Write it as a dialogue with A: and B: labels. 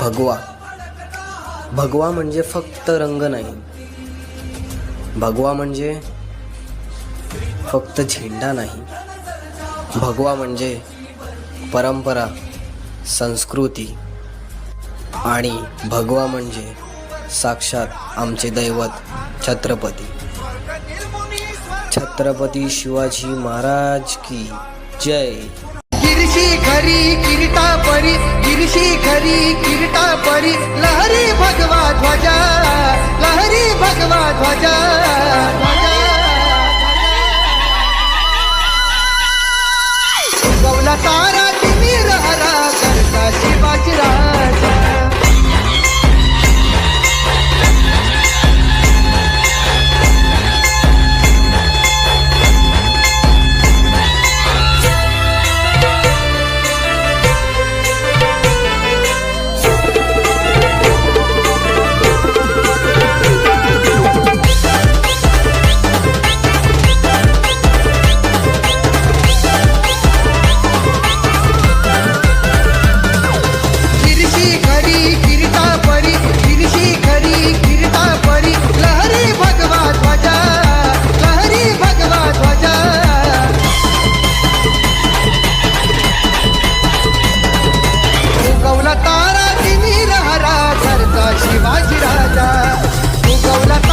A: भगवा. भगवा म्हणजे फक्त रंग नाही. भगवा म्हणजे फक्त झेंडा नाही. भगवा म्हणजे परंपरा संस्कृती आणि भगवा म्हणजे साक्षात आमचे दैवत छत्रपती. छत्रपती शिवाजी महाराज की जय.
B: गिरशी खरी किरीटा परी गिरशी खरी 打 la.